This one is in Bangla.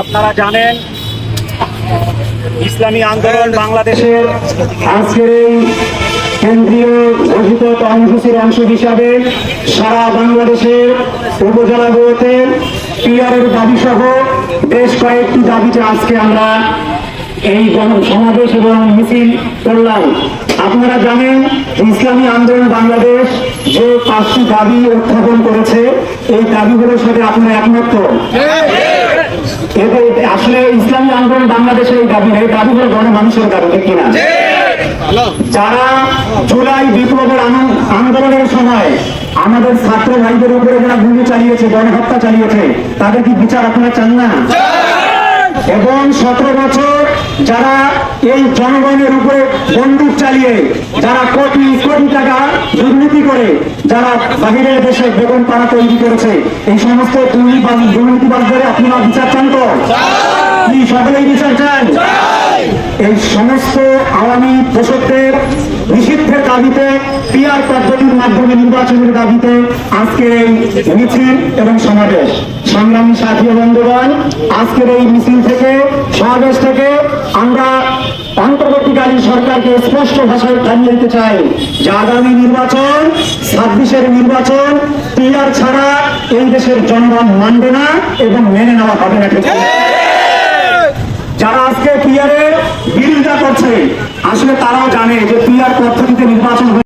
আপনারা জানেন ইসলামী আন্দোলন বাংলাদেশের আজকের এই কেন্দ্রীয় ঘোষিত কর্মসূচির অংশ হিসাবে সারা বাংলাদেশের উপজেলাগুলোতে পিআরের দাবি সহ বেশ কয়েকটি দাবিতে আজকে আমরা এই সমাবেশ এবং মিছিল করলাম। আপনারা জানেন ইসলামী আন্দোলন বাংলাদেশ যে পাঁচটি দাবি উত্থাপন করেছে এই দাবিগুলোর সাথে আপনারা একমত আসলে ইসলামী আন্দোলন বাংলাদেশের এই দাবি এই দাবিগুলো গণমানুষের দাবি কিনা? যারা জুলাই বিপ্লবের আন্দোলনের সময় আমাদের ছাত্র ভাইদের উপরে যারা গুলি চালিয়েছে গণহত্যা চালিয়েছে তাদের কি বিচার আপনারা চান না? এবং সতেরো বছর যারা এই জনগণের উপরে বন্দুক চালিয়ে যারা কোটি কোটি টাকা দুর্নীতি করে যারা বাহিরের দেশে বেগম পাড়া তৈরি করেছে এই সমস্ত দুর্নীতিবাজ দুর্নীতিবাজদের আপনারা বিচার চান তো? কি সকলেই বিচার চান। এই সমস্ত আওয়ামী পোষকদের নিষিদ্ধের দাবিতে পিআর পদ্ধতির মাধ্যমে নির্বাচনের দাবিতে আজকের এই মিছিল এবং সমাবেশ সংগ্রামী সাথী বন্ধুগণ, আজকের এই মিছিল থেকে, সমাবেশ থেকে আমরা অন্তর্বর্তীকালীন সরকারকে স্পষ্ট ভাষায় জানিয়ে দিতে চাই যে আগামী নির্বাচন, ছাব্বিশের নির্বাচন পিআর ছাড়া এই দেশের জনগণ মানবে না এবং মেনে নেওয়া হবে না? যারা আজকে বিরোধিতা করছে। আসলে তারাও জানে যে পিআর পদ্ধতিতে নির্বাচন